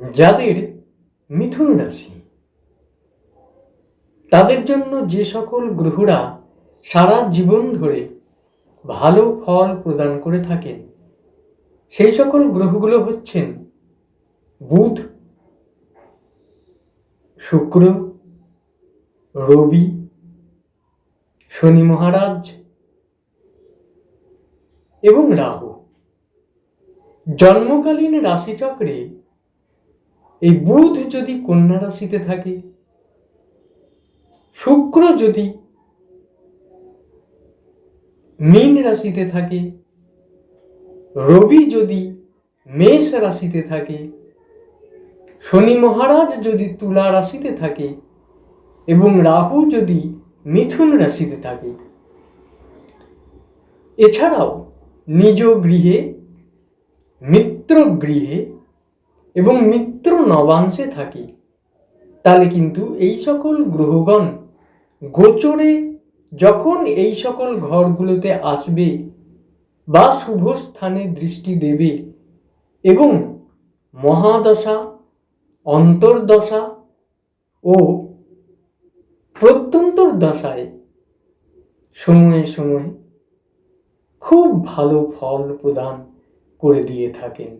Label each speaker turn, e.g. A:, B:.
A: যাদের মিথুন রাশি, তাদের জন্য যে সকল গ্রহরা সারা জীবন ধরে ভালো ফল প্রদান করে থাকেন, সেই সকল গ্রহগুলো হচ্ছেন বুধ, শুক্র, রবি, শনি মহারাজ এবং রাহু। জন্মকালীন রাশিচক্রে এই বুধ যদি কন্যা রাশিতে থাকে, শুক্র যদি মীন রাশিতে থাকে, রবি যদি মেষ রাশিতে থাকে, শনি মহারাজ যদি তুলা রাশিতে থাকে এবং রাহু যদি মিথুন রাশিতে থাকে। এছাড়াও নিজ গৃহে, মিত্র গৃহে এবং মিত্র নবাংশে থাকে। তাহলে কিন্তু এই সকল গ্রহগণ গোচরে যখন এই সকল ঘরগুলোতে আসবে বা শুভ স্থানে দৃষ্টি দেবে এবং মহাদশা, অন্তর্দশা ও প্রত্যন্তর দশায় সময়ে সময়ে খুব ভালো ফল প্রদান করে দিয়ে থাকেন।